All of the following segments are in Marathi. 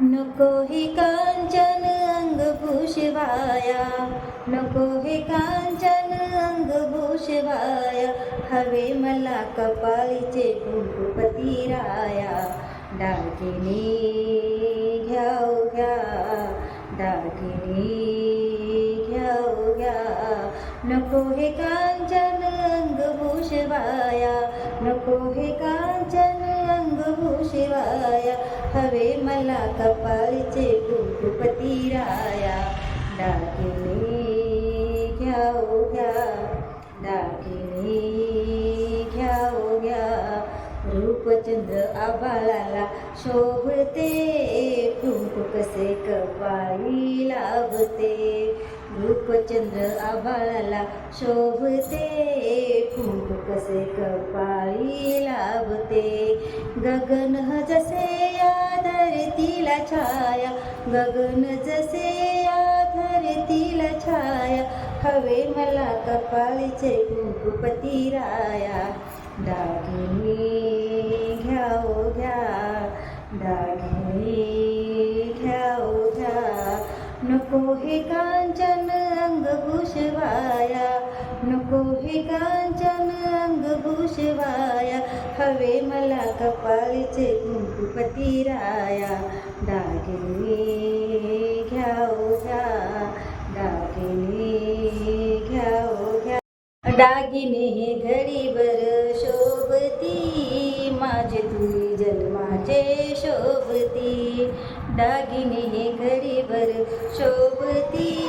नको हे कांचन अंग भूषवाया नको हे कांचन अंग भूषवाया हवे मला कपाळीचे कुंकुपती राया. दागिने घ्याव घ्या दागिने घ्याव घ्या. नको हे कांचन अंग भूषवाया नको हे कांचन अंग हवे मला कपाळीचे कुंकुपती राया. दागिने घ्याव घ्या दागिने घ्याव घ्या. रूपचंद्र आभाळाला शोभते कुंकू कसे कपाळी लाभते. रूपचंद्र आभाळाला शोभते कुंकू कसे कपाळी लाभते. गगन जसे या धरतीला छाया गगन जसे या धरतीला छाया हवे मला कपाळीचे कुंकुपती राया. दागिने घ्याओ घ्या दागिने घ्याओ घ्या. नको हे कांचन अंग भूषवाया नको हे कांचन अंग हवे मला कपाळीचे कुंकुपती राया. दागिने घ्याव घ्या. दागिने घ्याव घ्या. दागिने घडीवर शोभती. माझे तुझी जन्माचे शोभती. दागिने हे घडीवर शोभती.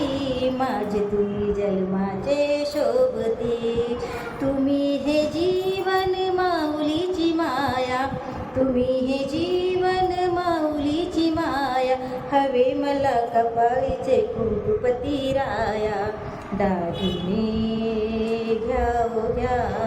माझे तुझी जन्माचे शोभ हवे मला कपाळीचे कुंकुपती राया. दागिने घ्याव घ्या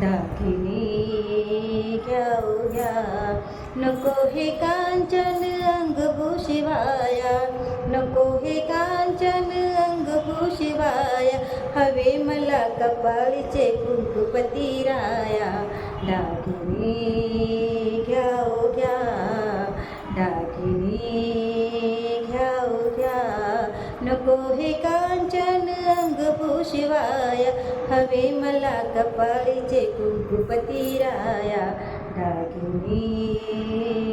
दागिने घ्याव घ्या. नको हे कांचन अंगभूषिवाया नको हे कांचन अंगभूषिवाया हवे मला कपाळीचे कुंकुपती राया दागिने नको हे कांचन अंग भूषवाया हवे मला कपाळीचे कुंकुपती राया। दागिने